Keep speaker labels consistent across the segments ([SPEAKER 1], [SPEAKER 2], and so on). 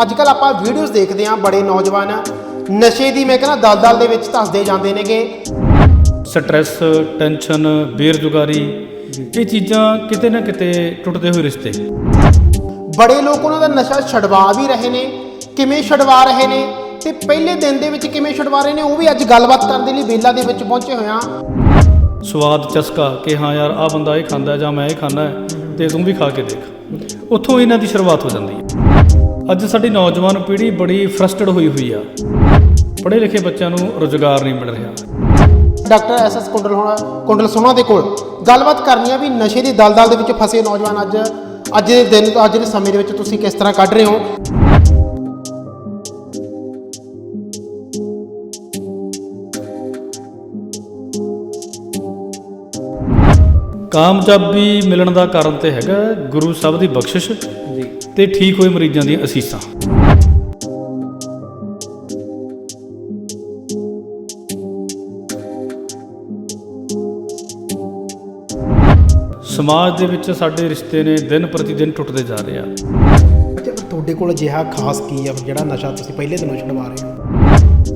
[SPEAKER 1] ਅੱਜ ਕੱਲ ਆਪਾਂ ਵੀਡੀਓਜ਼ ਦੇਖਦੇ ਆਂ ਬੜੇ ਨੌਜਵਾਨ ਨਸ਼ੇ ਦੀ ਮੈਂ ਕਹਿੰਦਾ ਦਲਦਲ ਦੇ ਵਿੱਚ ਧੱਸਦੇ ਜਾਂਦੇ ਨੇਗੇ।
[SPEAKER 2] ਸਟ੍ਰੈਸ ਟੈਨਸ਼ਨ ਬੇਰੁਜ਼ਗਾਰੀ ਇਹ ਚੀਜ਼ਾਂ ਕਿਤੇ ਨਾ ਕਿਤੇ ਟੁੱਟਦੇ ਹੋਏ ਰਿਸ਼ਤੇ।
[SPEAKER 1] ਬੜੇ ਲੋਕ ਉਹਨਾਂ ਦਾ ਨਸ਼ਾ ਛਡਵਾ ਵੀ ਰਹੇ ਨੇ ਕਿਵੇਂ ਛਡਵਾ ਰਹੇ ਨੇ ਤੇ ਪਹਿਲੇ ਦਿਨ ਦੇ ਵਿੱਚ ਕਿਵੇਂ ਛਡਵਾ ਰਹੇ ਨੇ ਉਹ ਵੀ ਅੱਜ ਗੱਲਬਾਤ ਕਰਨ ਦੇ ਲਈ ਵੇਲਾ ਦੇ ਵਿੱਚ ਪਹੁੰਚੇ ਹੋਏ ਆਂ
[SPEAKER 2] ਸਵਾਦ ਚਸਕਾ ਕਿ ਹਾਂ ਯਾਰ ਆਹ ਬੰਦਾ ਇਹ ਖਾਂਦਾ ਜਾਂ ਮੈਂ ਇਹ ਖਾਂਦਾ ਤੇ ਤੂੰ ਵੀ ਖਾ ਕੇ ਦੇਖ। ਉੱਥੋਂ ਇਹਨਾਂ ਦੀ ਸ਼ੁਰੂਆਤ ਹੋ ਜਾਂਦੀ ਹੈ। ਅੱਜ ਸਾਡੀ ਨੌਜਵਾਨ ਪੀੜ੍ਹੀ ਬੜੀ ਫਰਸਟਡ ਹੋਈ ਹੋਈ ਆ। ਪੜ੍ਹੇ ਲਿਖੇ ਬੱਚਿਆਂ ਨੂੰ ਰੁਜ਼ਗਾਰ ਨਹੀਂ ਮਿਲ ਰਿਹਾ।
[SPEAKER 1] ਡਾਕਟਰ ਐਸ ਐਸ ਕੁੰਡਲ ਹੋਣਾ ਕੁੰਡਲ ਸੋਨਾ ਦੇ ਕੋਲ। ਗੱਲਬਾਤ ਕਰਨੀ ਆ ਵੀ ਨਸ਼ੇ ਦੀ ਦਲਦਲ ਦੇ ਵਿੱਚ ਫਸੇ ਨੌਜਵਾਨ ਅੱਜ ਅੱਜ ਦੇ ਦਿਨ ਅੱਜ ਦੇ ਸਮੇਂ ਦੇ ਵਿੱਚ ਤੁਸੀਂ ਕਿਸ ਤਰ੍ਹਾਂ ਕੱਢ ਰਹੇ ਹੋ?
[SPEAKER 2] ਕਾਮਯਾਬੀ ਮਿਲਣ ਦਾ ਕਾਰਨ ਤੇ ਹੈਗਾ ਗੁਰੂ ਸਾਹਿਬ ਦੀ ਬਖਸ਼ਿਸ਼ ਜੀ। ਤੇ ਠੀਕ ਹੋਏ ਮਰੀਜ਼ਾਂ ਦੀਆਂ ਅਸੀਸਾਂ। ਸਮਾਜ ਦੇ ਵਿੱਚ ਸਾਡੇ ਰਿਸ਼ਤੇ ਨੇ ਦਿਨ ਪ੍ਰਤੀ ਦਿਨ ਟੁੱਟਦੇ ਜਾ ਰਹੇ ਆ।
[SPEAKER 1] ਅੱਛਾ ਪਰ ਤੁਹਾਡੇ ਕੋਲ ਅਜਿਹਾ ਖਾਸ ਕੀ ਆ ਜਿਹੜਾ ਨਸ਼ਾ ਤੁਸੀਂ ਪਹਿਲੇ ਦਿਨੋਂ ਛਡਵਾ ਰਹੇ ਹੋ?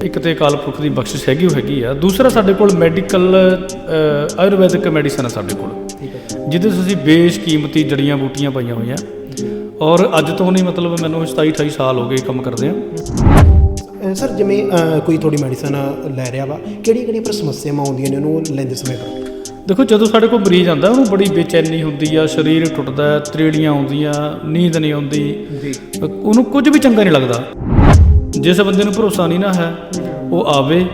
[SPEAKER 2] ਇੱਕ ਤੇ ਅਕਾਲ ਪੁਰਖ ਦੀ ਬਖਸ਼ਿਸ਼ ਹੈਗੀ ਉਹ ਹੈਗੀ ਆ। ਦੂਸਰਾ ਸਾਡੇ ਕੋਲ ਮੈਡੀਕਲ ਆਯੁਰਵੈਦਿਕ ਮੈਡੀਸਨ ਆ ਸਾਡੇ ਕੋਲ।
[SPEAKER 1] ਠੀਕ ਹੈ
[SPEAKER 2] ਜਿਹਦੇ ਅਸੀਂ ਬੇਸ਼ਕੀਮਤੀ ਜੜੀਆਂ ਬੂਟੀਆਂ ਪਾਈਆਂ ਹੋਈਆਂ। ਔਰ ਅੱਜ ਤੋਂ ਨਹੀਂ ਮਤਲਬ ਮੈਨੂੰ 27 28 ਸਾਲ ਹੋ ਗਏ ਕੰਮ ਕਰਦੇ ਆ।
[SPEAKER 1] ਸਰ ਜਿਵੇਂ ਕੋਈ ਤੁਹਾਡੀ ਮੈਡੀਸਨ ਲੈ ਰਿਹਾ ਵਾ ਕਿਹੜੀ ਕਿਹੜੀ ਪਰ ਸਮੱਸਿਆਵਾਂ ਆਉਂਦੀਆਂ ਨੇ ਉਹਨੂੰ ਲੈਂਦੇ ਸਮੇਂ ਪਰ?
[SPEAKER 2] ਦੇਖੋ ਜਦੋਂ ਸਾਡੇ ਕੋਲ ਮਰੀਜ਼ ਆਉਂਦਾ ਉਹਨੂੰ ਬੜੀ ਬੇਚੈਨੀ ਹੁੰਦੀ ਆ ਸਰੀਰ ਟੁੱਟਦਾ ਤ੍ਰੇੜੀਆਂ ਆਉਂਦੀਆਂ ਨੀਂਦ ਨਹੀਂ ਆਉਂਦੀ। ਉਹਨੂੰ ਕੁਝ ਵੀ ਚੰਗਾ ਨਹੀਂ ਲੱਗਦਾ। ਜਿਸ ਬੰਦੇ ਨੂੰ ਭਰੋਸਾ ਨਹੀਂ ਨਾ ਹੈ ਉਹ ਆਵੇ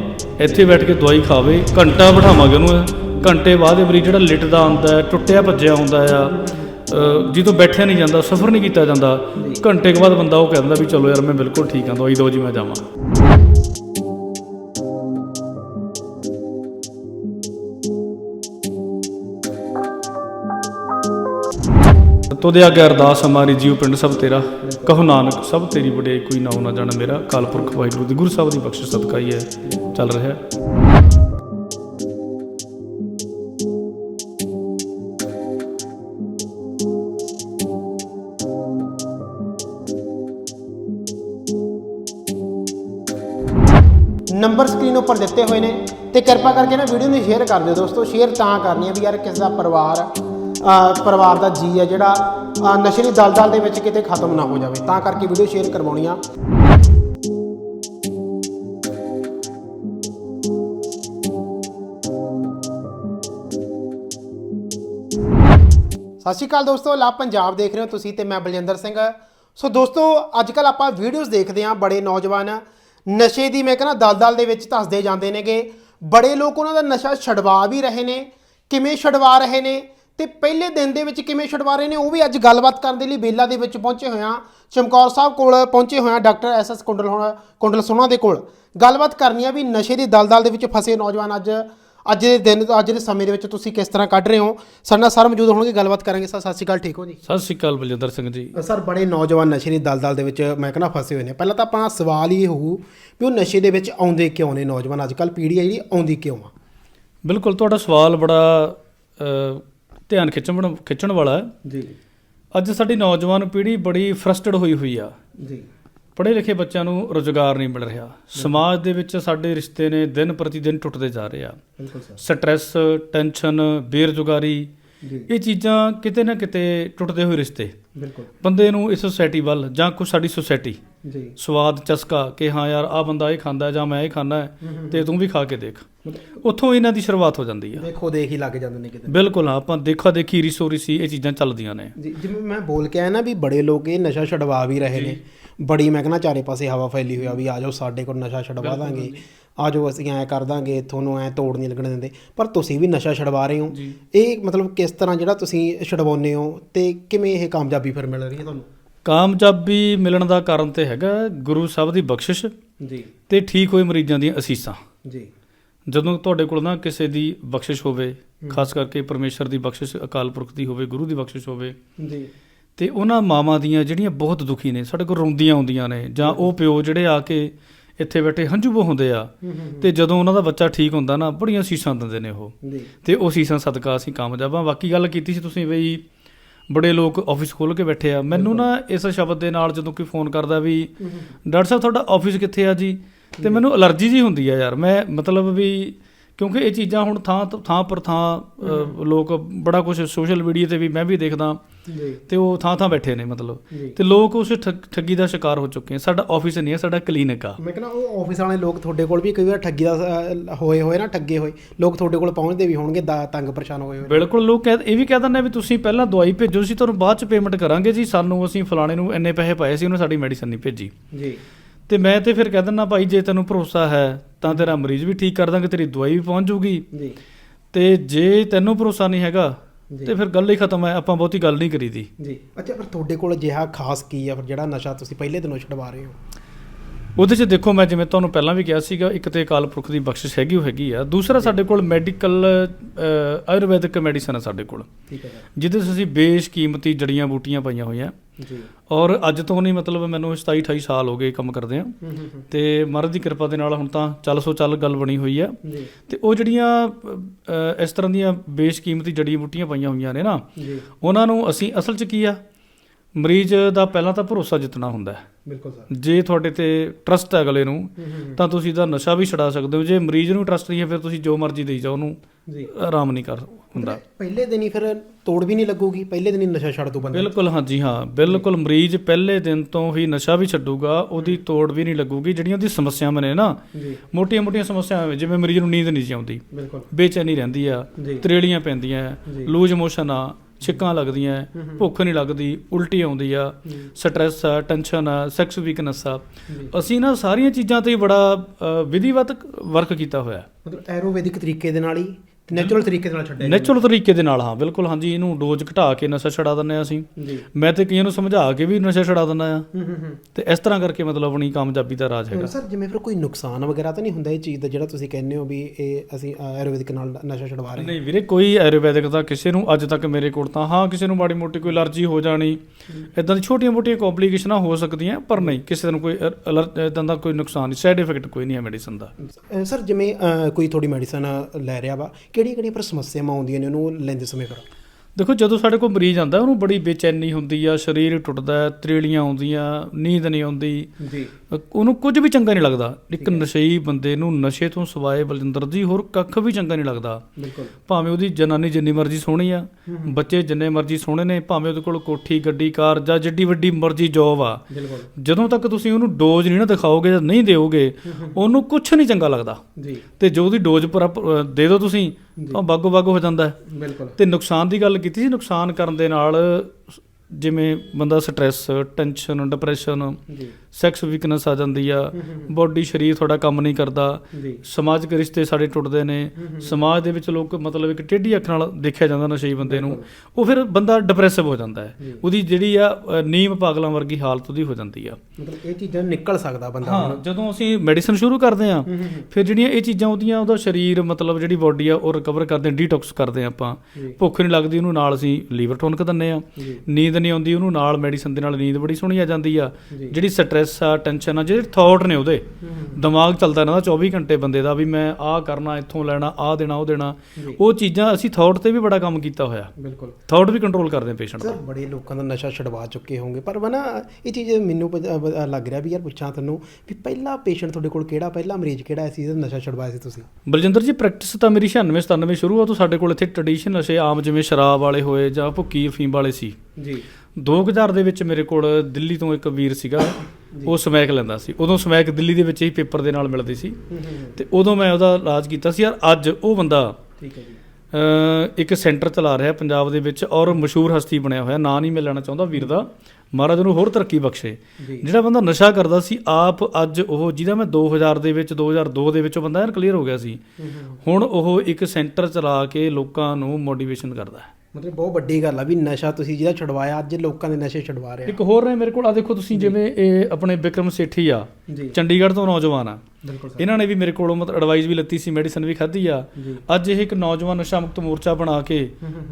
[SPEAKER 2] ਇੱਥੇ ਬੈਠ ਕੇ ਦਵਾਈ ਖਾਵੇ ਘੰਟਾ ਬਿਠਾਵਾਂਗੇ ਉਹਨੂੰ ਘੰਟੇ ਬਾਅਦ ਇਹ ਮਰੀਜ਼ ਜਿਹੜਾ ਲਿਟਦਾ ਆਉਂਦਾ ਹੈ ਟੁੱਟਿਆ ਭੱਜਿਆ ਆਉਂਦਾ ਆ ਅ, ਜਦੋਂ ਬੈਠਿਆ ਨਹੀਂ ਜਾਂਦਾ ਸਫਰ ਨਹੀਂ ਕੀਤਾ ਜਾਂਦਾ ਘੰਟੇ ਕੁ ਬਾਅਦ ਬੰਦਾ ਉਹ ਕਹਿੰਦਾ ਵੀ ਚਲੋ ਯਾਰ ਮੈਂ ਬਿਲਕੁਲ ਠੀਕ ਹਾਂ ਦਵਾਈ ਦਿਓ ਜੀ ਮੈਂ ਜਾਵਾਂ। ਤੋਦੇ ਆਗੇ ਅਰਦਾਸ ਹਮਾਰੀ ਜੀਵ ਪਿੰਡ ਸਭ ਤੇਰਾ ਕਹੋ ਨਾਨਕ, ਸਭ ਤੇਰੀ ਵਡਿਆਈ ਕੋਈ ਨਾਉ ਨਾ ਜਾਣ ਮੇਰਾ। ਕਾਲ ਵਾਹਿਗੁਰੂ ਦੀ ਗੁਰੂ ਸਾਹਿਬ ਦੀ ਬਖਸ਼ਿਸ਼ ਸਦਕਾ ਹੀ ਹੈ ਚੱਲ ਰਿਹਾ
[SPEAKER 1] ਨੰਬਰ ਸਕਰੀਨ ਉੱਪਰ ਦਿੱਤੇ ਹੋਏ ਨੇ ਤੇ ਕਿਰਪਾ ਕਰਕੇ ਨਾ ਵੀਡੀਓ ਨੂੰ ਸ਼ੇਅਰ ਕਰ ਦਿਓ ਦੋਸਤੋ। ਸ਼ੇਅਰ ਤਾਂ ਕਰਨੀ ਹੈ ਵੀ ਯਾਰ ਕਿਸ ਦਾ ਪਰਿਵਾਰ ਪਰਿਵਾਰ ਦਾ ਜੀ ਹੈ ਜਿਹੜਾ ਨਸ਼ੇ ਦੀ ਦਲਦਲ ਦੇ ਵਿੱਚ ਕਿਤੇ ਖਤਮ ਨਾ ਹੋ ਜਾਵੇ। ਤਾਂ ਕਰਕੇ ਵੀਡੀਓ ਸ਼ੇਅਰ ਕਰਵਾਉਣੀ ਆ। ਸਤਿ ਸ਼੍ਰੀ ਅਕਾਲ ਦੋਸਤੋ, ਲਾ ਪੰਜਾਬ ਦੇਖ ਰਹੇ ਹੋ ਤੁਸੀਂ ਤੇ ਮੈਂ ਬਲਜਿੰਦਰ ਸਿੰਘ। ਸੋ ਦੋਸਤੋ ਅੱਜ ਕੱਲ ਆਪਾਂ ਵੀਡੀਓਜ਼ ਦੇਖਦੇ ਆਂ ਬੜੇ ਨੌਜਵਾਨ ਨਸ਼ੇ ਦੀ ਮੈਂ ਕਹਿੰਦਾ ਦਲਦਲ ਦੇ ਵਿੱਚ ਧੱਸਦੇ ਜਾਂਦੇ ਨੇਗੇ। ਬੜੇ ਲੋਕ ਉਹਨਾਂ ਦਾ ਨਸ਼ਾ ਛਡਵਾ ਵੀ ਰਹੇ ਨੇ। ਕਿਵੇਂ ਛਡਵਾ ਰਹੇ ਨੇ? ਤੇ ਪਹਿਲੇ ਦਿਨ ਦੇ ਵਿੱਚ ਕਿਵੇਂ ਛਡਵਾ ਰਹੇ ਨੇ ਉਹ ਵੀ ਅੱਜ ਗੱਲਬਾਤ ਕਰਨ ਦੇ ਲਈ ਬੇਲਾ ਦੇ ਵਿੱਚ ਪਹੁੰਚੇ ਹੋਇਆ ਚਮਕੌਰ ਸਾਹਿਬ ਕੋਲ ਪਹੁੰਚੇ ਹੋਇਆ ਡਾਕਟਰ ਐਸ ਐਸ ਕੁੰਡਲ ਹੋਣਾ ਕੁੰਡਲ ਸੋਨਾ ਦੇ ਕੋਲ। ਗੱਲਬਾਤ ਕਰਨੀ ਆ ਵੀ ਨਸ਼ੇ ਦੀ ਦਲਦਲ ਦੇ ਵਿੱਚ ਫਸੇ ਨੌਜਵਾਨ ਅੱਜ ਅੱਜ ਦੇ ਦਿਨ ਅੱਜ ਦੇ ਸਮੇਂ ਦੇ ਵਿੱਚ ਤੁਸੀਂ ਕਿਸ ਤਰ੍ਹਾਂ ਕੱਢ ਰਹੇ ਹੋ? ਸਾਡੇ ਨਾਲ ਸਰ ਮੌਜੂਦ ਹੋਣਗੇ ਗੱਲਬਾਤ ਕਰਾਂਗੇ। ਸਰ ਸਤਿ ਸ਼੍ਰੀ ਅਕਾਲ ਠੀਕ ਹੋ ਜੀ?
[SPEAKER 2] ਸਤਿ ਸ਼੍ਰੀ ਅਕਾਲ ਬਲਜਿੰਦਰ ਸਿੰਘ ਜੀ।
[SPEAKER 1] ਸਰ ਬੜੇ ਨੌਜਵਾਨ ਨਸ਼ੇ ਦੀ ਦਲਦਲ ਦੇ ਵਿੱਚ ਮੈਂ ਕਹਿੰਦਾ ਫਸੇ ਹੋਏ ਨੇ। ਪਹਿਲਾਂ ਤਾਂ ਆਪਣਾ ਸਵਾਲ ਹੀ ਇਹ ਹੋਊ ਵੀ ਉਹ ਨਸ਼ੇ ਦੇ ਵਿੱਚ ਆਉਂਦੇ ਕਿਉਂ ਨੇ ਨੌਜਵਾਨ? ਅੱਜ ਕੱਲ ਪੀੜ੍ਹੀ ਹੈ ਜਿਹੜੀ ਆਉਂਦੀ ਕਿਉਂ ਆ?
[SPEAKER 2] ਬਿਲਕੁਲ ਤੁਹਾਡਾ ਸਵਾਲ ਬੜਾ ਧਿਆਨ ਖਿੱਚਣ ਖਿੱਚਣ ਵਾਲਾ
[SPEAKER 1] ਜੀ।
[SPEAKER 2] ਅੱਜ ਸਾਡੀ ਨੌਜਵਾਨ ਪੀੜ੍ਹੀ ਬੜੀ ਫਰਸਟਰਡ ਹੋਈ ਹੋਈ ਆ।
[SPEAKER 1] ਜੀ।
[SPEAKER 2] ਪੜ੍ਹੇ ਲਿਖੇ ਬੱਚਿਆਂ ਨੂੰ ਰੁਜ਼ਗਾਰ ਨਹੀਂ ਮਿਲ ਰਿਹਾ। ਸਮਾਜ ਦੇ ਵਿੱਚ ਸਾਡੇ ਰਿਸ਼ਤੇ ਨੇ ਦਿਨ ਪ੍ਰਤੀ ਦਿਨ ਟੁੱਟਦੇ ਜਾ ਰਹੇ ਆ।
[SPEAKER 1] ਬਿਲਕੁਲ ਸਰ।
[SPEAKER 2] ਸਟ੍ਰੈਸ ਟੈਨਸ਼ਨ ਬੇਰੁਜ਼ਗਾਰੀ ਇਹ ਚੀਜ਼ਾਂ ਕਿਤੇ ਨਾ ਕਿਤੇ ਟੁੱਟਦੇ ਹੋਏ ਰਿਸ਼ਤੇ।
[SPEAKER 1] ਬਿਲਕੁਲ।
[SPEAKER 2] ਬੰਦੇ ਨੂੰ ਇਸ ਸੋਸਾਇਟੀ ਵੱਲ ਜਾਂ ਕੁਝ ਸਾਡੀ ਸੋਸਾਇਟੀ
[SPEAKER 1] ਜੀ।
[SPEAKER 2] ਸਵਾਦ ਚਸਕਾ ਕਿ ਹਾਂ ਯਾਰ ਆਹ ਬੰਦਾ ਇਹ ਖਾਂਦਾ ਜਾਂ ਮੈਂ ਇਹ ਖਾਂਦਾ ਤੇ ਤੂੰ ਵੀ ਖਾ ਕੇ ਦੇਖ। ਉੱਥੋਂ ਇਹਨਾਂ ਦੀ ਸ਼ੁਰੂਆਤ ਹੋ ਜਾਂਦੀ ਆ।
[SPEAKER 1] ਦੇਖੋ ਦੇਖ ਹੀ ਲੱਗ ਜਾਂਦੇ ਨੇ ਕਿਤੇ।
[SPEAKER 2] ਬਿਲਕੁਲ ਹਾਂ, ਆਪਾਂ ਦੇਖਾ ਦੇਖੀ ਰੀਸੋ ਰੀਸੀ ਇਹ ਚੀਜ਼ਾਂ ਚੱਲਦੀਆਂ ਨੇ।
[SPEAKER 1] ਜੀ ਜਿਵੇਂ ਮੈਂ ਬੋਲ ਕੇ ਆਇਆ ਨਾ ਵੀ ਬੜੇ ਲੋਕ ਇਹ ਨਸ਼ਾ ਛਡਵਾ ਵੀ ਰਹੇ ਨੇ। ਬੜੀ ਮੈਂ ਕਹਿੰਦਾ ਚਾਰੇ ਪਾਸੇ ਹਵਾ ਫੈਲੀ ਹੋਈ ਆ ਵੀ ਆਜੋ ਸਾਡੇ ਕੋਲ ਨਸ਼ਾ ਛਡਵਾ ਦਾਂਗੇ। ਆਜੋ ਅਸੀਂ ਐ ਕਰ ਦਾਂਗੇ ਤੁਹਾਨੂੰ ਐ ਤੋੜ ਨਹੀਂ ਲੱਗਣ ਦਿੰਦੇ। ਪਰ ਤੁਸੀਂ ਵੀ ਨਸ਼ਾ ਛਡਵਾ ਰਹੇ ਹੋ। ਇਹ ਮਤਲਬ ਕਿਸ ਤਰ੍ਹਾਂ ਜਿਹੜਾ ਤੁਸੀਂ ਛਡਵਾਉਂਦੇ ਹੋ ਤੇ ਕਿਵੇਂ ਇਹ ਕਾਮਯਾਬੀ ਫਿਰ ਮਿਲ ਰਹੀ ਹੈ ਤੁਹਾਨੂੰ?
[SPEAKER 2] ਕਾਮਯਾਬੀ ਮਿਲਣ ਦਾ ਕਾਰਨ ਤੇ ਹੈਗਾ ਗੁਰੂ ਸਾਹਿਬ ਦੀ ਬਖਸ਼ਿਸ਼
[SPEAKER 1] ਜੀ।
[SPEAKER 2] ਤੇ ਠੀਕ ਹੋਏ ਮਰੀਜ਼ਾਂ ਦੀਆਂ ਅਸੀਸਾਂ।
[SPEAKER 1] ਜੀ।
[SPEAKER 2] ਜਦੋਂ ਤੁਹਾਡੇ ਕੋਲ ਨਾ ਕਿਸੇ ਦੀ ਬਖਸ਼ਿਸ਼ ਹੋਵੇ ਖਾਸ ਕਰਕੇ ਪਰਮੇਸ਼ਰ ਦੀ ਬਖਸ਼ਿਸ਼ ਅਕਾਲ ਪੁਰਖ ਦੀ ਹੋਵੇ ਗੁਰੂ ਦੀ ਬਖਸ਼ਿਸ਼ ਹੋਵੇ
[SPEAKER 1] ਜੀ।
[SPEAKER 2] ਤੇ ਉਹਨਾਂ ਮਾਵਾਂ ਦੀਆਂ ਜਿਹੜੀਆਂ ਬਹੁਤ ਦੁਖੀ ਨੇ ਸਾਡੇ ਕੋਲ ਰੋਂਦੀਆਂ ਆਉਂਦੀਆਂ ਨੇ ਜਾਂ ਉਹ ਪਿਓ ਜਿਹੜੇ ਆ ਕੇ ਇੱਥੇ ਬੈਠੇ ਹੰਝੂ ਬਹਾਉਂਦੇ ਆ ਤੇ ਜਦੋਂ ਉਹਨਾਂ ਦਾ ਬੱਚਾ ਠੀਕ ਹੁੰਦਾ ਨਾ ਬੜੀਆਂ ਸੀਸਾਂ ਦਿੰਦੇ ਨੇ ਉਹ। ਤੇ ਉਹ ਸੀਸਾਂ ਸਦਕਾ ਅਸੀਂ ਕਾਮਯਾਬ ਬਾਕੀ ਗੱਲ ਕੀਤੀ ਸੀ ਤੁਸੀਂ ਬਈ ਬੜੇ ਲੋਕ ਆਫਿਸ ਖੋਲ ਕੇ ਬੈਠੇ ਆ। ਮੈਨੂੰ ਨਾ ਇਸ ਸ਼ਬਦ ਦੇ ਨਾਲ ਜਦੋਂ ਕੋਈ ਫੋਨ ਕਰਦਾ ਵੀ ਡਾਕਟਰ ਸਾਹਿਬ ਤੁਹਾਡਾ ਆਫਿਸ ਕਿੱਥੇ ਆ ਜੀ? ਤੇ ਮੈਨੂੰ ਅਲਰਜੀ ਜੀ ਹੁੰਦੀ ਆ ਯਾਰ। ਮੈਂ ਮਤਲਬ ਵੀ ਕਿਉਂਕਿ ਇਹ ਚੀਜ਼ਾਂ ਹੁਣ ਥਾਂ ਥਾਂ ਪਰ ਥਾਂ ਲੋਕ ਬੜਾ ਕੁਝ ਸੋਸ਼ਲ ਮੀਡੀਆ ਤੇ ਵੀ ਮੈਂ ਵੀ ਦੇਖਦਾ। ਤੇ ਉਹ ਥਾਂ ਥਾਂ ਬੈਠੇ ਨੇ ਮਤਲਬ। ਤੇ ਲੋਕ ਉਸ ਠੱਗ- ਦਾ ਸ਼ਿਕਾਰ ਹੋ ਚੁੱਕੇ ਆ ਸਾਡਾ ਆਫਿਸ ਨਹੀਂ ਹੈ ਸਾਡਾ ਕਲੀਨਿਕ ਆ।
[SPEAKER 1] ਮੈਂ ਕਹਿੰਦਾ ਉਹ ਆਫਿਸ ਵਾਲੇ ਲੋਕ ਤੁਹਾਡੇ ਕੋਲ ਵੀ ਕਈ ਵਾਰ ਠੱਗੀ ਦਾ ਹੋਏ ਹੋਏ ਨਾ ਠੱਗੇ ਹੋਏ। ਲੋਕ ਤੁਹਾਡੇ ਕੋਲ ਪਹੁੰਚਦੇ ਵੀ ਹੋਣਗੇ ਦਾ- ਤੰਗ ਪਰੇਸ਼ਾਨ ਹੋਏ ਹੋਏ।
[SPEAKER 2] ਬਿਲਕੁਲ ਲੋਕ ਇਹ ਵੀ ਕਹਿ ਦਿੰਦੇ ਵੀ ਤੁਸੀਂ ਪਹਿਲਾਂ ਦਵਾਈ ਭੇਜੋ ਸੀ ਤੁਹਾਨੂੰ ਬਾਅਦ ਚ ਪੇਮੈਂਟ ਕਰਾਂਗੇ ਜੀ। ਸਾਨੂੰ ਅਸੀਂ ਫਲਾਣੇ ਨੂੰ ਇੰਨੇ ਪੈਸੇ ਪਾਏ ਸੀ ਉਹਨੇ ਸਾਡੀ ਮੈਡੀਸਨ ਨਹੀਂ ਭੇਜੀ।
[SPEAKER 1] ਜੀ।
[SPEAKER 2] ਤੇ ਮੈਂ ਤੇ ਫਿਰ ਕਹਿ ਦਿੰਦਾ ਭਾਈ ਜੇ ਤੈਨੂੰ ਭਰੋਸਾ ਹੈ ਤਾਂ ਤੇਰਾ ਮਰੀਜ਼ ਵੀ ਠੀਕ ਕਰ ਦਾਂਗੇ ਤੇਰੀ ਦਵਾਈ ਵੀ ਪਹੁੰਚ ਜਾਊਗੀ
[SPEAKER 1] ਜੀ।
[SPEAKER 2] ਤੇ ਜੇ ਤੈਨੂੰ ਭਰੋਸਾ ਨਹੀਂ ਹੈਗਾ। ਤੇ ਫਿਰ ਗੱਲ ਹੀ ਖਤਮ ਹੈ ਆਪਾਂ ਬਹੁਤੀ ਗੱਲ ਨਹੀਂ ਕਰੀਦੀ।
[SPEAKER 1] ਜੀ। ਅੱਛਾ ਪਰ ਤੁਹਾਡੇ ਕੋਲ ਅਜਿਹਾ ਖਾਸ ਕੀ ਆ ਫਿਰ ਜਿਹੜਾ ਨਸ਼ਾ ਤੁਸੀਂ ਪਹਿਲੇ ਦਿਨੋਂ ਛਡਵਾ ਰਹੇ ਹੋ?
[SPEAKER 2] ਉਹਦੇ 'ਚ ਦੇਖੋ ਮੈਂ ਜਿਵੇਂ ਤੁਹਾਨੂੰ ਪਹਿਲਾਂ ਵੀ ਕਿਹਾ ਸੀਗਾ ਇੱਕ ਤੇ ਅਕਾਲ ਪੁਰਖ ਦੀ ਬਖਸ਼ਿਸ਼ ਹੈਗੀ ਉਹ ਹੈਗੀ ਆ। ਦੂਸਰਾ ਸਾਡੇ ਕੋਲ ਮੈਡੀਕਲ ਆਯੁਰਵੈਦਿਕ ਮੈਡੀਸਨ ਹੈ ਸਾਡੇ ਕੋਲ।
[SPEAKER 1] ਠੀਕ ਹੈ
[SPEAKER 2] ਜਿਹਦੇ 'ਚ ਅਸੀਂ ਬੇਸ਼ਕੀਮਤੀ ਜੜੀਆਂ ਬੂਟੀਆਂ ਪਾਈਆਂ ਹੋਈਆਂ।
[SPEAKER 1] ਜੀ।
[SPEAKER 2] ਔਰ ਅੱਜ ਤੋਂ ਨਹੀਂ ਮਤਲਬ ਮੈਨੂੰ 27 28 ਸਾਲ ਹੋ ਗਏ ਕੰਮ ਕਰਦੇ ਆ। ਤੇ ਮਹਾਰਾਜ ਦੀ ਕਿਰਪਾ ਦੇ ਨਾਲ ਹੁਣ ਤਾਂ ਚੱਲ ਸੋ ਚੱਲ ਗੱਲ ਬਣੀ ਹੋਈ ਆ। ਤੇ ਉਹ ਜਿਹੜੀਆਂ ਇਸ ਤਰ੍ਹਾਂ ਦੀਆਂ ਬੇਸ਼ਕੀਮਤੀ ਜੜੀਆਂ ਬੂਟੀਆਂ ਪਾਈਆਂ ਹੋਈਆਂ ਨੇ ਨਾ ਉਹਨਾਂ ਨੂੰ ਅਸੀਂ ਅਸਲ 'ਚ ਕੀ ਆ? ਮਰੀਜ਼ ਦਾ ਪਹਿਲਾਂ ਤਾਂ ਭਰੋਸਾ ਜਿੱਤਣਾ ਹੁੰਦਾ ਹੈ।
[SPEAKER 1] ਬਿਲਕੁਲ ਸਰ।
[SPEAKER 2] ਜੇ ਤੁਹਾਡੇ ਤੇ ਟਰਸਟ ਹੈ ਅਗਲੇ ਨੂੰ ਤਾਂ ਤੁਸੀਂ ਦਾ ਨਸ਼ਾ ਵੀ ਛਡਾ ਸਕਦੇ ਹੋ। ਜੇ ਮਰੀਜ਼ ਨੂੰ ਟਰਸਟ ਨਹੀਂ ਹੈ ਫਿਰ ਤੁਸੀਂ ਜੋ ਮਰਜ਼ੀ ਦੇਈ ਜਾਓ ਉਹਨੂੰ
[SPEAKER 1] ਜੀ।
[SPEAKER 2] ਆਰਾਮ ਨਹੀਂ ਕਰ ਹੁੰਦਾ।
[SPEAKER 1] ਪਹਿਲੇ ਦਿਨ ਹੀ ਫਿਰ ਤੋੜ ਵੀ ਨਹੀਂ ਲੱਗੂਗੀ ਪਹਿਲੇ ਦਿਨ ਹੀ ਨਸ਼ਾ ਛੱਡ ਦੋ ਬੰਦਾ
[SPEAKER 2] ਬਿਲਕੁਲ ਹਾਂਜੀ ਹਾਂ ਬਿਲਕੁਲ ਮਰੀਜ਼ ਪਹਿਲੇ ਦਿਨ ਤੋਂ ਹੀ ਨਸ਼ਾ ਵੀ ਛੱਡੂਗਾ ਉਹਦੀ ਤੋੜ ਵੀ ਨਹੀਂ ਲੱਗੂਗੀ ਜਿਹੜੀਆਂ ਉਹਦੀ ਸਮੱਸਿਆਵਾਂ ਨੇ ਨਾ।
[SPEAKER 1] ਜੀ।
[SPEAKER 2] ਮੋਟੀਆਂ-ਮੋਟੀਆਂ ਸਮੱਸਿਆਵਾਂ ਜਿਵੇਂ ਮਰੀਜ਼ ਨੂੰ ਨੀਂਦ ਨਹੀਂ ਆਉਂਦੀ।
[SPEAKER 1] ਬਿਲਕੁਲ।
[SPEAKER 2] ਬੇਚੈਨੀ ਰਹਿੰਦੀ ਆ। ਤਰੇਲੀਆਂ ਪੈਂਦੀਆਂ। ਲੂਜ ਮੋਸ਼ਨ ਆ ਛਿੱਕਾਂ ਲੱਗਦੀਆਂ। ਭੁੱਖ ਨਹੀਂ ਲੱਗਦੀ ਉਲਟੀ ਆਉਂਦੀ ਆ। ਸਟ੍ਰੈਸ ਆ ਟੈਨਸ਼ਨ ਆ ਸੈਕਸ ਵੀਕਨੈਸ ਆ ਅਸੀਂ ਨਾ ਸਾਰੀਆਂ ਚੀਜ਼ਾਂ ਤੇ ਬੜਾ ਵਿਧੀਵਤ ਵਰਕ ਕੀਤਾ ਹੋਇਆ
[SPEAKER 1] ਮਤਲਬ ਐਰੋਵੈਦਿਕ ਤਰੀਕੇ ਦੇ ਨਾਲ ਹੀ ਨੈਚੁਰਲ ਤਰੀਕੇ ਦੇ ਨਾਲ ਛੱਡਿਆ
[SPEAKER 2] ਨੈਚੁਰਲ ਤਰੀਕੇ ਦੇ ਨਾਲ ਹਾਂ ਬਿਲਕੁਲ ਹਾਂਜੀ ਇਹਨੂੰ ਡੋਜ਼ ਘਟਾ ਕੇ ਨਸ਼ਾ ਛਡਾ ਦਿੰਦੇ ਆ ਅਸੀਂ।
[SPEAKER 1] ਜੀ।
[SPEAKER 2] ਮੈਂ ਤੇ ਕਈਆਂ ਨੂੰ ਸਮਝਾ ਕੇ ਵੀ ਨਸ਼ਾ ਛਡਾ ਦਿੰਦਾ ਆ ਤੇ ਇਸ ਤਰ੍ਹਾਂ ਕਰਕੇ ਮਤਲਬ ਆਪਣੀ ਕਾਮਯਾਬੀ ਦਾ ਰਾਜ ਹੈਗਾ।
[SPEAKER 1] ਸਰ ਜਿਵੇਂ ਫਿਰ ਕੋਈ ਨੁਕਸਾਨ ਵਗੈਰਾ ਤਾਂ ਨਹੀਂ ਹੁੰਦਾ ਇਹ ਚੀਜ਼ ਦਾ ਜਿਹੜਾ ਤੁਸੀਂ ਕਹਿੰਦੇ ਹੋ ਵੀ ਇਹ ਅਸੀਂ ਆਯੁਰਵੈਦਿਕ ਨਾਲ ਨਸ਼ਾ ਛਡਵਾ ਰਹੇ
[SPEAKER 2] ਨਹੀਂ ਵੀਰੇ ਕੋਈ ਆਯੁਰਵੈਦਿਕ ਦਾ ਕਿਸੇ ਨੂੰ ਅੱਜ ਤੱਕ ਮੇਰੇ ਕੋਲ ਤਾਂ ਹਾਂ ਕਿਸੇ ਨੂੰ ਮਾੜੀ ਮੋਟੀ ਕੋਈ ਅਲਰਜੀ ਹੋ ਜਾਣੀ ਇਦਾਂ ਦੀ ਛੋਟੀਆਂ-ਮੋਟੀਆਂ ਕੰਪਲਿਕੇਸ਼ਨਾਂ ਹੋ ਸਕਦੀਆਂ ਪਰ ਨਹੀਂ ਕਿਸੇ ਨੂੰ ਕੋਈ ਇਦਾਂ ਦਾ ਕੋਈ ਨੁਕਸਾਨ ਨਹੀਂ ਸਾਈਡ ਇਫੈਕਟ ਕੋਈ ਨਹੀਂ ਹੈ ਮੈਡੀਸਨ ਦਾ।
[SPEAKER 1] ਸਰ ਜਿਵੇਂ ਕੋਈ ਤੁਹਾਡੀ ਮੈਡੀਸਨ ਲੈ ਰਿਹਾ ਵਾ ਕਿਹੜੀ ਕਿਹੜੀ ਪਰ ਸਮੱਸਿਆਵਾਂ ਆਉਂਦੀਆਂ ਨੇ ਉਹਨੂੰ ਲੈਂਦੇ ਸਮੇਂ ਫਿਰ?
[SPEAKER 2] ਦੇਖੋ ਜਦੋਂ ਸਾਡੇ ਕੋਲ ਮਰੀਜ਼ ਆਉਂਦਾ ਉਹਨੂੰ ਬੜੀ ਬੇਚੈਨੀ ਹੁੰਦੀ ਆ ਸਰੀਰ ਟੁੱਟਦਾ ਤਰੇਲੀਆਂ ਆਉਂਦੀਆਂ ਨੀਂਦ ਨਹੀਂ ਆਉਂਦੀ।
[SPEAKER 1] ਜੀ।
[SPEAKER 2] ਉਹਨੂੰ ਕੁਝ ਵੀ ਚੰਗਾ ਨਹੀਂ ਲੱਗਦਾ। ਇੱਕ ਨਸ਼ਈ ਬੰਦੇ ਨੂੰ ਨਸ਼ੇ ਤੋਂ ਸਿਵਾਏ ਬਲਜਿੰਦਰ ਜੀ ਹੋਰ ਕੱਖ ਵੀ ਚੰਗਾ ਨਹੀਂ ਲੱਗਦਾ।
[SPEAKER 1] ਬਿਲਕੁਲ।
[SPEAKER 2] ਭਾਵੇਂ ਉਹਦੀ ਜਨਾਨੀ ਜਿੰਨੀ ਮਰਜ਼ੀ ਸੋਹਣੀ ਆ ਬੱਚੇ ਜਿੰਨੇ ਮਰਜ਼ੀ ਸੋਹਣੇ ਨੇ ਭਾਵੇਂ ਉਹਦੇ ਕੋਲ ਕੋਠੀ ਗੱਡੀ ਕਾਰ ਜਾਂ ਜਿੱਡੀ ਵੱਡੀ ਮਰਜ਼ੀ ਜੋਬ ਆ। ਜਦੋਂ ਤੱਕ ਤੁਸੀਂ ਉਹਨੂੰ ਡੋਜ਼ ਨਹੀਂ ਨਾ ਦਿਖਾਓਗੇ ਜਾਂ ਨਹੀਂ ਦਿਓਗੇ ਉਹਨੂੰ ਕੁਝ ਨਹੀਂ ਚੰਗਾ ਲੱਗਦਾ।
[SPEAKER 1] ਜੀ।
[SPEAKER 2] ਤੇ ਜੋ ਉਹਦੀ ਡੋਜ਼ ਪਰ ਦੇ ਦਿਓ ਤੁਸੀਂ ਤਾਂ ਬਾਗੋ ਬਾਗ ਹੋ ਜਾਂਦਾ ਹੈ।
[SPEAKER 1] ਬਿਲਕੁਲ।
[SPEAKER 2] ਤੇ ਨੁਕਸਾਨ ਦੀ ਗੱਲ ਕੀਤੀ ਸੀ ਨੁਕਸਾਨ ਕਰਨ ਦੇ ਨਾਲ ਜਿਵੇਂ ਬੰਦਾ ਸਟ੍ਰੈਸ ਟੈਨਸ਼ਨ ਡਿਪਰੈਸ਼ਨ
[SPEAKER 1] ਜੀ।
[SPEAKER 2] ਸੈਕਸ ਵੀਕਨੈਸ ਆ ਜਾਂਦੀ ਆ। ਬੋਡੀ ਸਰੀਰ ਤੁਹਾਡਾ ਕੰਮ ਨਹੀਂ ਕਰਦਾ। ਸਮਾਜਿਕ ਰਿਸ਼ਤੇ ਸਾਡੇ ਟੁੱਟਦੇ ਨੇ। ਸਮਾਜ ਦੇ ਵਿੱਚ ਲੋਕ ਮਤਲਬ ਇੱਕ ਟੇਢੀ ਅੱਖ ਨਾਲ ਦੇਖਿਆ ਜਾਂਦਾ ਨਸ਼ਈ ਬੰਦੇ ਨੂੰ। ਉਹ ਫਿਰ ਬੰਦਾ ਡਿਪਰੈਸਿਵ ਹੋ ਜਾਂਦਾ ਹੈ। ਉਹਦੀ ਜਿਹੜੀ ਆ ਨੀਮ ਪਾਗਲਾਂ ਵਰਗੀ ਹਾਲਤ ਉਹਦੀ ਹੋ ਜਾਂਦੀ ਆ।
[SPEAKER 1] ਮਤਲਬ ਇਹ ਚੀਜ਼ਾਂ ਨਿਕਲ ਸਕਦਾ ਬੰਦਾ
[SPEAKER 2] ਹਾਂ ਜਦੋਂ ਅਸੀਂ ਮੈਡੀਸਨ ਸ਼ੁਰੂ ਕਰਦੇ ਆ ਫਿਰ ਜਿਹੜੀਆਂ ਇਹ ਚੀਜ਼ਾਂ ਉਹਦੀਆਂ ਉਹਦਾ ਸਰੀਰ ਮਤਲਬ ਜਿਹੜੀ ਬੋਡੀ ਆ ਉਹ ਰਿਕਵਰ ਕਰਦੇ ਆ ਡੀਟੌਕਸ ਕਰਦੇ ਆ ਆਪਾਂ। ਭੁੱਖ ਨਹੀਂ ਲੱਗਦੀ ਉਹਨੂੰ ਨਾਲ ਅਸੀਂ ਲੀਵਰ ਟੋਨਕ ਦਿੰਨੇ ਆ ਨੀਂਦ ਨਹੀਂ ਆਉਂਦੀ ਉਹਨੂੰ ਨਾਲ ਮੈਡੀਸਨ ਦੇ ਨਾਲ ਨੀਂਦ ਬੜੀ ਸੋਹਣੀ ਆ ਜਾਂਦੀ ਆ। ਜਿਹੜੀ ਸਟ੍ਰੈਸ ਆ ਟੈਨਸ਼ਨ ਆ ਜਿਹੜੇ ਥਾਟ ਨੇ ਉਹਦੇ ਦਿਮਾਗ ਚੱਲਦਾ ਰਹਿੰਦਾ 24 ਘੰਟੇ ਬੰਦੇ ਦਾ ਵੀ ਮੈਂ ਆਹ ਕਰਨਾ ਇੱਥੋਂ ਲੈਣਾ ਆਹ ਦੇਣਾ ਉਹ ਦੇਣਾ। ਉਹ ਚੀਜ਼ਾਂ ਅਸੀਂ ਥਾਟ ਤੇ ਵੀ ਬੜਾ ਕੰਮ ਕੀਤਾ ਹੋਇਆ।
[SPEAKER 1] ਬਿਲਕੁਲ।
[SPEAKER 2] ਥਾਟ ਵੀ ਕੰਟਰੋਲ ਕਰਦੇ ਆ ਪੇਸ਼ੈਂਟ ਦਾ
[SPEAKER 1] ਸਰ ਬੜੇ ਲੋਕਾਂ ਦਾ ਨਸ਼ਾ ਛਡਵਾ ਚੁੱਕੇ ਹੋਣਗੇ ਪਰ ਵਾ ਨਾ ਇਹ ਚੀਜ਼ ਮੈਨੂੰ ਲੱਗ ਰਿਹਾ ਵੀ ਯਾਰ ਪੁੱਛਾਂ ਤੈਨੂੰ ਵੀ ਪਹਿਲਾ ਪੇਸ਼ੈਂਟ ਤੁਹਾਡੇ ਕੋਲ ਕਿਹੜਾ ਪਹਿਲਾ ਮਰੀਜ਼ ਕਿਹੜਾ ਸੀ ਜਿਹਦਾ ਨਸ਼ਾ ਛਡਵਾਇਆ ਸੀ ਤੁਸੀਂ?
[SPEAKER 2] ਬਲਜਿੰਦਰ ਜੀ ਪ੍ਰੈਕਟਿਸ ਤਾਂ ਮੇਰੀ 96 97 ਸ਼ੁਰੂ ਆ ਤੋਂ ਸਾਡੇ ਕੋਲ ਇੱਥੇ ਟ੍ਰੈਡੀਸ਼ਨਲ ਨਸ਼ੇ ਆਮ ਜਿਵੇਂ ਸ਼ਰਾਬ ਵਾਲੇ ਹੋਏ ਜਾਂ ਭੁੱਕੀ ਅਫੀਮ ਵਾਲੇ ਸੀ।
[SPEAKER 1] ਜੀ।
[SPEAKER 2] 2000 ਦੇ ਵਿੱਚ ਮੇਰੇ ਕੋਲ ਦਿੱਲੀ ਤੋਂ ਇੱਕ ਵੀਰ ਸੀਗਾ ਉਹ ਸਮੈਕ ਲੈਂਦਾ ਸੀ। ਉਦੋਂ ਸਮੈਕ ਦਿੱਲੀ ਦੇ ਵਿੱਚ ਹੀ ਪੇਪਰ ਦੇ ਨਾਲ ਮਿਲਦੀ ਸੀ। ਤੇ ਉਦੋਂ ਮੈਂ ਉਹਦਾ ਇਲਾਜ ਕੀਤਾ ਸੀ। ਯਾਰ ਅੱਜ ਉਹ ਬੰਦਾ
[SPEAKER 1] ਠੀਕ ਹੈ ਜੀ।
[SPEAKER 2] ਇੱਕ ਸੈਂਟਰ ਚਲਾ ਰਿਹਾ ਪੰਜਾਬ ਦੇ ਵਿੱਚ ਔਰ ਮਸ਼ਹੂਰ ਹਸਤੀ ਬਣਿਆ ਹੋਇਆ। ਨਾਂ ਨਹੀਂ ਮੈਂ ਲੈਣਾ ਚਾਹੁੰਦਾ ਵੀਰ ਦਾ। ਮਹਾਰਾਜ ਨੂੰ ਹੋਰ ਤਰੱਕੀ ਬਖਸ਼ੇ। ਜਿਹੜਾ ਬੰਦਾ ਨਸ਼ਾ ਕਰਦਾ ਸੀ ਆਪ ਅੱਜ ਉਹ ਜਿਹਦਾ ਮੈਂ 2000 ਦੇ ਵਿੱਚ 2002 ਦੇ ਵਿੱਚ ਉਹ ਬੰਦਾ ਯਾਰ ਕਲੀਅਰ ਹੋ ਗਿਆ ਸੀ। ਹੁਣ ਉਹ ਇੱਕ ਸੈਂਟਰ ਚਲਾ ਕੇ ਲੋਕਾਂ ਨੂੰ ਮੋਟੀਵੇਸ਼ਨ ਕਰਦਾ ਹੈ।
[SPEAKER 1] ਮਤਲਬ ਬਹੁਤ ਵੱਡੀ ਗੱਲ ਆ ਵੀ ਨਸ਼ਾ ਤੁਸੀਂ ਜਿਹਦਾ ਛਡਵਾਇਆ ਅੱਜ ਲੋਕਾਂ ਦੇ ਨਸ਼ੇ ਛਡਵਾ ਰਹੇ।
[SPEAKER 2] ਇੱਕ ਹੋਰ ਨੇ ਮੇਰੇ ਕੋਲ ਆ ਦੇਖੋ ਤੁਸੀਂ ਜਿਵੇਂ ਇਹ ਆਪਣੇ ਵਿਕਰਮ ਸੇਠੀ ਆ ਚੰਡੀਗੜ੍ਹ ਤੋਂ ਨੌਜਵਾਨ ਆ। ਇਹਨਾਂ ਨੇ ਵੀ ਮੇਰੇ ਕੋਲੋਂ ਮਤਲਬ ਐਡਵਾਈਸ ਵੀ ਲੱਤੀ ਸੀ ਮੈਡੀਸਨ ਵੀ ਖਾਧੀ ਆ। ਅੱਜ ਇਹ ਇੱਕ ਨੌਜਵਾਨ ਨਸ਼ਾ ਮੁਕਤ ਮੋਰਚਾ ਬਣਾ ਕੇ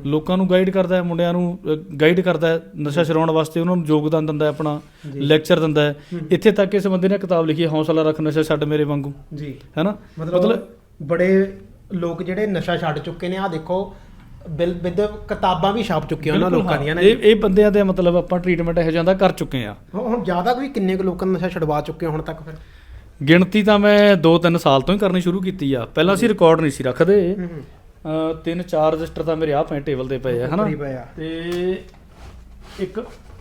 [SPEAKER 2] ਲੋਕਾਂ ਨੂੰ ਗਾਈਡ ਕਰਦਾ ਹੈ ਮੁੰਡਿਆਂ ਨੂੰ ਗਾਈਡ ਕਰਦਾ ਹੈ ਨਸ਼ਾ ਛਡਾਉਣ ਵਾਸਤੇ ਉਹਨਾਂ ਨੂੰ ਯੋਗਦਾਨ ਦਿੰਦਾ ਹੈ ਆਪਣਾ। ਲੈਕਚਰ ਦਿੰਦਾ ਹੈ। ਇੱਥੇ ਤੱਕ ਇਸ ਬੰਦੇ ਨੇ ਕਿਤਾਬ ਲਿਖੀ ਹੈ ਹੌਸਲਾ ਰੱਖ ਨਸ਼ਾ ਛੱਡ ਮੇਰੇ ਵਾਂਗੂ।
[SPEAKER 1] ਜੀ।
[SPEAKER 2] ਹੈਨਾ?
[SPEAKER 1] ਮਤਲਬ ਬੜੇ ਲੋਕ ਜਿਹੜੇ ਨਸ਼ਾ ਛੱਡ ਚੁੱਕੇ ਨੇ ਆ ਦੇਖੋ ਬਿਲ ਵਿਦ ਕਿਤਾਬਾਂ ਵੀ ਛਾਪ ਚੁੱਕੇ ਉਹਨਾਂ ਲੋਕਾਂ। ਦੀਆਂ ਨਾ
[SPEAKER 2] ਇਹ ਇਹ ਬੰਦਿਆਂ ਦੇ ਮਤਲਬ ਆਪਾਂ ਟ੍ਰੀਟਮੈਂਟ ਇਹੋ ਜਾਂਦਾ ਕਰ ਚੁੱਕੇ ਆ
[SPEAKER 1] ਹੁਣ ਜ਼ਿਆਦਾ ਕੋਈ ਕਿੰਨੇ ਕੁ ਲੋਕਾਂ ਨੂੰ ਨਸ਼ਾ ਛਡਵਾ ਚੁੱਕੇ ਹੁਣ ਤੱਕ ਫਿਰ?
[SPEAKER 2] ਗਿਣਤੀ ਤਾਂ ਮੈਂ 2-3 ਸਾਲ ਤੋਂ ਹੀ ਕਰਨੀ ਸ਼ੁਰੂ ਕੀਤੀ ਆ। ਪਹਿਲਾਂ ਅਸੀਂ ਰਿਕਾਰਡ ਨਹੀਂ ਸੀ ਰੱਖਦੇ। ਅ, ਤਿੰਨ ਚਾਰ ਰਜਿਸਟਰ ਤਾਂ ਮੇਰੇ ਆ ਪਏ ਟੇਬਲ ਤੇ ਪਏ ਆ ਹਨਾ। ਤੇ ਇੱਕ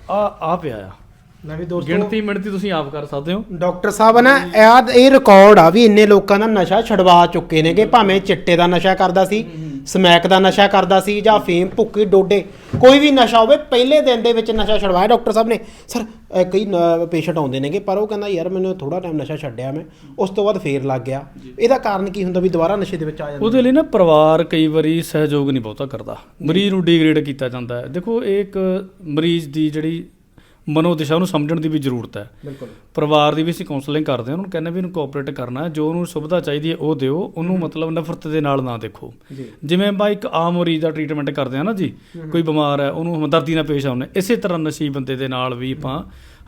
[SPEAKER 2] ਆ ਆ ਪਿਆ ਆ।
[SPEAKER 1] ਲੈ ਵੀ ਦੋਸਤੋ
[SPEAKER 2] ਗਿਣਤੀ ਮਿਣਤੀ ਤੁਸੀਂ ਆਪ ਕਰ ਸਕਦੇ ਹੋ।
[SPEAKER 1] ਡਾਕਟਰ ਸਾਹਿਬ ਨਾ ਇਹ ਇਹ ਰਿਕਾਰਡ ਆ ਵੀ ਇੰਨੇ ਲੋਕਾਂ ਦਾ ਨਸ਼ਾ ਛਡਵਾ ਚੁੱਕੇ ਨੇਗੇ ਭਾਵੇਂ ਚਿੱਟੇ ਦਾ ਨਸ਼ਾ ਕਰਦਾ ਸੀ ਸਮੈਕ ਦਾ ਨਸ਼ਾ ਕਰਦਾ ਸੀ ਜਾਂ ਫੀਮ ਭੁੱਕੀ ਡੋਡੇ ਕੋਈ ਵੀ ਨਸ਼ਾ ਹੋਵੇ ਪਹਿਲੇ ਦਿਨ ਦੇ ਵਿੱਚ ਨਸ਼ਾ ਛਡਵਾਇਆ ਡਾਕਟਰ ਸਾਹਿਬ ਨੇ। ਸਰ ਕਈ ਪੇਸ਼ੈਂਟ ਆਉਂਦੇ ਨੇਗੇ ਪਰ ਉਹ ਕਹਿੰਦਾ ਯਾਰ ਮੈਨੂੰ ਥੋੜਾ ਟਾਈਮ ਨਸ਼ਾ ਛੱਡਿਆ ਮੈਂ। ਉਸ ਤੋਂ ਬਾਅਦ ਫੇਰ ਲੱਗ ਗਿਆ। ਇਹਦਾ ਕਾਰਨ ਕੀ ਹੁੰਦਾ ਵੀ ਦੁਬਾਰਾ ਨਸ਼ੇ ਦੇ ਵਿੱਚ ਆ ਜਾਂਦਾ
[SPEAKER 2] ਉਹਦੇ ਲਈ ਨਾ ਪਰਿਵਾਰ ਕਈ ਵਾਰੀ ਸਹਿਯੋਗ ਨਹੀਂ ਬਹੁਤਾ ਕਰਦਾ। ਮਰੀਜ਼ ਨੂੰ ਡੀਗ੍ਰੇਡ ਕੀਤਾ ਜਾਂਦਾ ਹੈ। ਦੇਖੋ ਇਹ ਇੱਕ ਮਰੀਜ਼ ਦੀ ਜਿਹੜੀ ਮਨੋ ਦਿਸ਼ਾ ਨੂੰ ਸਮਝਣ ਦੀ ਵੀ ਜ਼ਰੂਰਤ ਹੈ।
[SPEAKER 1] ਬਿਲਕੁਲ।
[SPEAKER 2] ਪਰਿਵਾਰ ਦੀ ਵੀ ਅਸੀਂ ਕਾਉਂਸਲਿੰਗ ਕਰਦੇ ਹਾਂ ਉਹਨੂੰ ਕਹਿੰਦੇ ਵੀ ਇਹਨੂੰ ਕੋਆਪਰੇਟ ਕਰਨਾ ਹੈ। ਜੋ ਉਹਨੂੰ ਸੁਵਿਧਾ ਚਾਹੀਦੀ ਹੈ ਉਹ ਦਿਓ। ਉਹਨੂੰ ਮਤਲਬ ਨਫ਼ਰਤ ਦੇ ਨਾਲ ਨਾ ਦੇਖੋ। ਜਿਵੇਂ ਆਪਾਂ ਇੱਕ ਆਮ ਮਰੀਜ਼ ਦਾ ਟ੍ਰੀਟਮੈਂਟ ਕਰਦੇ ਹਾਂ ਨਾ ਜੀ ਕੋਈ ਬਿਮਾਰ ਹੈ ਉਹਨੂੰ ਹਮਦਰਦੀ ਨਾਲ ਪੇਸ਼ ਆਉਂਦੇ ਇਸੇ ਤਰ੍ਹਾਂ ਨਸ਼ੀ ਬੰਦੇ ਦੇ ਨਾਲ ਵੀ ਆਪਾਂ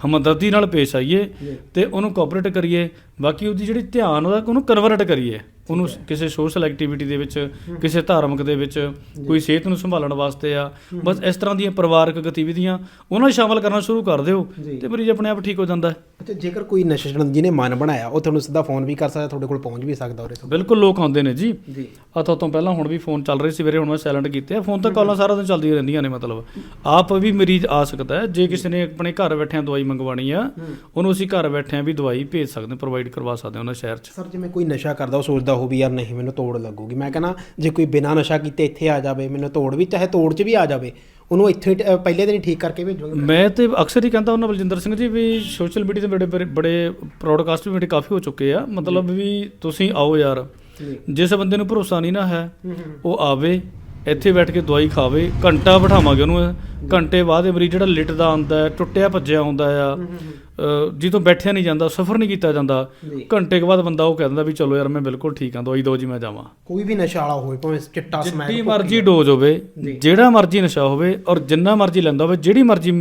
[SPEAKER 2] ਹਮਦਰਦੀ ਨਾਲ ਪੇਸ਼ ਆਈਏ। ਤੇ ਉਹਨੂੰ ਕੋਆਪਰੇਟ ਕਰੀਏ। ਬਾਕੀ ਉਹਦੀ ਜਿਹੜੀ ਧਿਆਨ ਉਹਦਾ ਉਹਨੂੰ ਕਨਵਰਟ ਕਰੀਏ। ਉਹਨੂੰ ਕਿਸੇ ਸੋਸ਼ਲ ਐਕਟੀਵਿਟੀ ਦੇ ਵਿੱਚ ਕਿਸੇ ਧਾਰਮਿਕ ਦੇ ਵਿੱਚ ਕੋਈ ਸਿਹਤ ਨੂੰ ਸੰਭਾਲਣ ਵਾਸਤੇ ਆ ਬਸ ਇਸ ਤਰ੍ਹਾਂ ਦੀਆਂ ਪਰਿਵਾਰਕ ਗਤੀਵਿਧੀਆਂ ਉਹਨਾਂ ਨੂੰ ਸ਼ਾਮਲ ਕਰਨਾ ਸ਼ੁਰੂ ਕਰ ਦਿਓ। ਤੇ ਮਰੀਜ਼ ਆਪਣੇ ਆਪ ਠੀਕ ਹੋ ਜਾਂਦਾ ਹੈ।
[SPEAKER 1] ਅੱਛਾ ਜੇਕਰ ਕੋਈ ਨਸ਼ਾ ਛੱਡਣ ਜਿਹਨੇ ਮਨ ਬਣਾਇਆ ਉਹ ਤੁਹਾਨੂੰ ਸਿੱਧਾ ਫੋਨ ਵੀ ਕਰ ਸਕਦਾ ਤੁਹਾਡੇ ਕੋਲ ਪਹੁੰਚ ਵੀ ਸਕਦਾ ਉਹਦੇ ਤੋਂ।
[SPEAKER 2] ਬਿਲਕੁਲ ਲੋਕ ਆਉਂਦੇ ਨੇ ਜੀ। ਆ ਤੋਂ ਤੋਂ ਪਹਿਲਾਂ ਹੁਣ ਵੀ ਫੋਨ ਚੱਲ ਰਹੇ ਸੀ ਵੀਰੇ ਹੁਣ ਮੈਂ ਸਾਇਲੈਂਟ ਕੀਤੇ ਆ। ਫੋਨ ਤਾਂ ਕਾਲਾਂ ਸਾਰਾ ਦਿਨ ਚੱਲਦੀਆਂ ਰਹਿੰਦੀਆਂ ਨੇ ਮਤਲਬ। ਆਪ ਵੀ ਮਰੀਜ਼ ਆ ਸਕਦਾ ਹੈ। ਜੇ ਕਿਸੇ ਨੇ ਆਪਣੇ ਘਰ ਬੈਠਿਆਂ ਦਵਾਈ ਮੰਗਵਾਣੀ ਆ ਉਹਨੂੰ ਅਸੀਂ ਘਰ ਬੈਠਿਆਂ ਵੀ ਦਵਾਈ ਭੇਜ ਸਕਦੇ ਪ੍ਰੋਵਾਈਡ ਕਰਵਾ ਸਕਦੇ ਹਾਂ ਉਹਨਾਂ ਸ਼ਹਿਰ 'ਚ।
[SPEAKER 1] ਸਰ ਜਿਵੇਂ ਕੋਈ ਨਸ਼ਾ ਕਰਦਾ ਉਹ ਸੋਚਦਾ ਹੋ ਵੀ ਯਾਰ ਨਹੀਂ ਮੈਨੂੰ ਤੋੜ ਲੱਗੂਗੀ। ਮੈਂ ਕਹਿੰਦਾ ਜੇ ਕੋਈ ਬਿਨਾਂ ਨਸ਼ਾ ਕੀਤੇ ਇੱਥੇ ਆ ਜਾਵੇ ਮੈਨੂੰ ਤੋੜ ਵੀ ਚਾਹੇ ਤੋੜ 'ਚ ਵੀ ਆ ਜਾਵੇ ਉਹਨੂੰ ਇੱਥੇ ਪਹਿਲੇ ਦਿਨ ਹੀ ਠੀਕ ਕਰਕੇ ਭੇਜੋਗੇ।
[SPEAKER 2] ਮੈਂ ਤੇ ਅਕਸਰ ਹੀ ਕਹਿੰਦਾ ਉਹਨਾਂ ਬਲਜਿੰਦਰ ਸਿੰਘ ਜੀ ਵੀ ਸੋਸ਼ਲ ਮੀਡੀਆ ਤੇ ਬੜੇ ਬੜੇ ਪ੍ਰੋਡਕਾਸਟ ਵੀ ਮੇਰੇ ਕਾਫੀ ਹੋ ਚੁੱਕੇ ਆ। ਮਤਲਬ ਵੀ ਤੁਸੀਂ ਆਓ ਯਾਰ। ਜਿਸ ਬੰਦੇ ਨੂੰ ਭਰੋਸਾ ਨਹੀਂ ਨਾ ਹੈ। ਉਹ ਆਵੇ। ਇੱਥੇ ਬੈਠ ਕੇ ਦਵਾਈ ਖਾਵੇ ਘੰਟਾ ਬਿਠਾਵਾਂਗੇ ਉਹਨੂੰ ਘੰਟੇ ਬਾਅਦ ਇਹ ਮਰੀਜ਼ ਜਿਹੜਾ ਲਿਟਦਾ ਆਉਂਦਾ ਹੈ ਟੁੱਟਿਆ ਭੱਜਿਆ ਹੁੰਦਾ ਆ ਜਿੱਥੋਂ ਬੈਠਿਆ ਨਹੀਂ ਜਾਂਦਾ ਸਫਰ ਨਹੀਂ ਕੀਤਾ ਜਾਂਦਾ ਘੰਟੇ ਕੇ ਬਾਅਦ ਬੰਦਾ ਉਹ ਕਹਿ ਦਿੰਦਾ ਵੀ ਚਲੋ ਯਾਰ ਮੈਂ ਬਿਲਕੁਲ ਠੀਕ ਹਾਂ ਦਵਾਈ ਦਿਓ ਜੀ ਮੈਂ ਜਾਵਾਂ।
[SPEAKER 1] ਕੋਈ ਵੀ ਨਸ਼ਾ ਵਾਲਾ ਹੋਵੇ ਭਾਵੇਂ ਚਿੱਟਾ ਸਮੈਕ
[SPEAKER 2] ਜਿੱਡੀ ਮਰਜ਼ੀ ਡੋਜ਼ ਹੋਵੇ ਜਿਹੜਾ ਮਰਜ਼ੀ ਨਸ਼ਾ ਹੋਵੇ ਔਰ ਜਿੰਨਾ ਮਰਜ਼ੀ ਲੈਂਦਾ ਹੋਵੇ ਜਿਹੜੀ ਮਰਜ਼ੀ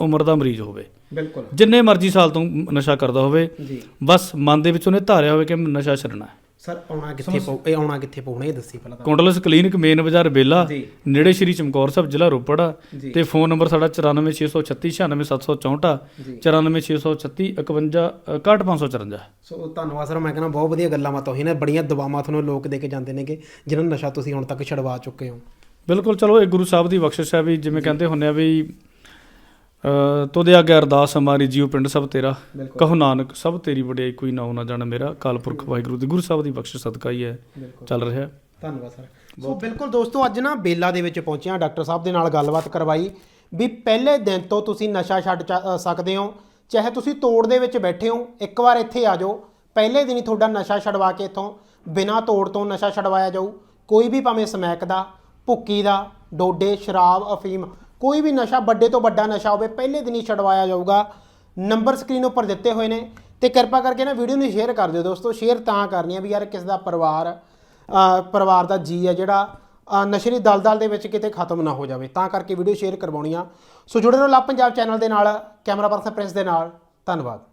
[SPEAKER 2] ਉਮਰ ਦਾ ਮਰੀਜ਼ ਹੋਵੇ।
[SPEAKER 1] ਬਿਲਕੁਲ।
[SPEAKER 2] ਜਿੰਨੇ ਮਰਜ਼ੀ ਸਾਲ ਤੋਂ ਨਸ਼ਾ ਕਰਦਾ ਹੋਵੇ
[SPEAKER 1] ਜੀ।
[SPEAKER 2] ਬਸ ਮਨ ਦੇ ਵਿੱਚ ਉਹਨੇ ਧਾਰਿਆ ਹੋਵੇ ਕਿ ਮੈਂ ਨਸ਼ਾ ਛੱਡਣਾ ਹੈ।
[SPEAKER 1] ਸਰ ਆਉਣਾ ਕਿੱਥੇ ਪਊ ਇਹ ਆਉਣਾ ਕਿੱਥੇ ਪਊਣਾ ਇਹ ਦੱਸੀ ਪਹਿਲਾਂ ਤਾਂ।
[SPEAKER 2] ਕਾਉਂਟਲੈਸ ਕਲੀਨਿਕ ਮੇਨ ਬਾਜ਼ਾਰ ਬੇਲਾ। ਨੇੜੇ ਸ਼੍ਰੀ ਚਮਕੌਰ ਸਾਹਿਬ ਜ਼ਿਲ੍ਹਾ ਰੋਪੜ ਆ। ਤੇ ਫੋਨ ਨੰਬਰ ਸਾਡਾ 946636 96764
[SPEAKER 1] ਜੀ।
[SPEAKER 2] 946636 51 61554
[SPEAKER 1] ਸੋ ਧੰਨਵਾਦ ਸਰ ਮੈਂ ਕਹਿੰਦਾ ਬਹੁਤ ਵਧੀਆ ਗੱਲਾਂ ਬਾਤਾਂ ਹੋਈਆਂ ਨੇ ਬੜੀਆਂ ਦਵਾਵਾਂ ਤੁਹਾਨੂੰ ਲੋਕ ਦੇ ਕੇ ਜਾਂਦੇ ਨੇਗੇ ਜਿਨ੍ਹਾਂ ਨਸ਼ਾ ਤੁਸੀਂ ਹੁਣ ਤੱਕ ਛਡਵਾ ਚੁੱਕੇ ਹੋ।
[SPEAKER 2] ਬਿਲਕੁਲ ਚਲੋ ਇਹ ਗੁਰੂ ਸਾਹਿਬ ਦੀ ਬਖਸ਼ਿਸ਼ ਹੈ ਵੀ ਜਿਵੇਂ ਕਹਿੰਦੇ ਹੁੰਨੇ ਆ ਵੀ ਅ ਤੋਦੇ ਆਗੇ ਅਰਦਾਸ ਹਮਾਰੀ ਜੀਉ ਪਿੰਡ ਸਭ ਤੇਰਾ।
[SPEAKER 1] ਬਿਲਕੁਲ।
[SPEAKER 2] ਕਹੋ ਨਾਨਕ ਸਭ ਤੇਰੀ ਵਡਿਆਈ ਕੋਈ ਨਾ ਨਾ ਜਾਣ ਮੇਰਾ। ਕਾਲ ਪੁਰਖ ਵਾਹਿਗੁਰੂ ਦੀ ਗੁਰੂ ਸਾਹਿਬ ਦੀ ਬਖਸ਼ਿਸ਼ ਸਦਕਾ ਹੀ ਹੈ। ਚੱਲ ਰਿਹਾ।
[SPEAKER 1] ਧੰਨਵਾਦ ਸਰ। ਸੋ ਬਿਲਕੁਲ ਦੋਸਤੋ ਅੱਜ ਨਾ ਬੇਲਾ ਦੇ ਵਿੱਚ ਪਹੁੰਚਿਆ ਡਾਕਟਰ ਸਾਹਿਬ ਦੇ ਨਾਲ ਗੱਲਬਾਤ ਕਰਵਾਈ। ਵੀ ਪਹਿਲੇ ਦਿਨ ਤੋਂ ਤੁਸੀਂ ਨਸ਼ਾ ਛੱਡ ਸਕਦੇ ਹੋ। ਚਾਹੇ ਤੁਸੀਂ ਤੋੜ ਦੇ ਵਿੱਚ ਬੈਠੇ ਹੋ ਇੱਕ ਵਾਰ ਇੱਥੇ ਆ ਜਾਓ। ਪਹਿਲੇ ਦਿਨ ਹੀ ਤੁਹਾਡਾ ਨਸ਼ਾ ਛਡਵਾ ਕੇ ਇੱਥੋਂ ਬਿਨਾਂ ਤੋੜ ਤੋਂ ਨਸ਼ਾ ਛਡਵਾਇਆ ਜਾਊ। ਕੋਈ ਵੀ ਭਾਵੇਂ ਸਮੈਕ ਦਾ ਭੁੱਕੀ ਦਾ ਡੋਡੇ ਸ਼ਰਾਬ ਅਫੀਮ ਕੋਈ ਵੀ ਨਸ਼ਾ ਵੱਡੇ ਤੋਂ ਵੱਡਾ ਨਸ਼ਾ ਹੋਵੇ ਪਹਿਲੇ ਦਿਨ ਹੀ ਛਡਵਾਇਆ ਜਾਊਗਾ। ਨੰਬਰ ਸਕਰੀਨ ਉੱਪਰ ਦਿੱਤੇ ਹੋਏ ਨੇ। ਤੇ ਕਿਰਪਾ ਕਰਕੇ ਨਾ ਵੀਡੀਓ ਨੂੰ ਸ਼ੇਅਰ ਕਰ ਦਿਓ ਦੋਸਤੋ। ਸ਼ੇਅਰ ਤਾਂ ਕਰਨੀ ਆ ਵੀ ਯਾਰ ਕਿਸ ਦਾ ਪਰਿਵਾਰ ਪਰਿਵਾਰ ਦਾ ਜੀ ਹੈ ਜਿਹੜਾ ਅ, ਨਸ਼ਰੀ ਦਲਦਲ ਦੇ ਵਿੱਚ ਕਿਤੇ ਖਤਮ ਨਾ ਹੋ ਜਾਵੇ। ਤਾਂ ਕਰਕੇ ਵੀਡੀਓ ਸ਼ੇਅਰ ਕਰਵਾਉਣੀ ਆ। ਸੋ ਜੁੜੇ ਰਹੋ ਲਵ ਪੰਜਾਬ ਚੈਨਲ ਦੇ ਨਾਲ ਕੈਮਰਾ ਪਰਸਨ ਪ੍ਰਿੰਸ ਦੇ ਨਾਲ। ਧੰਨਵਾਦ।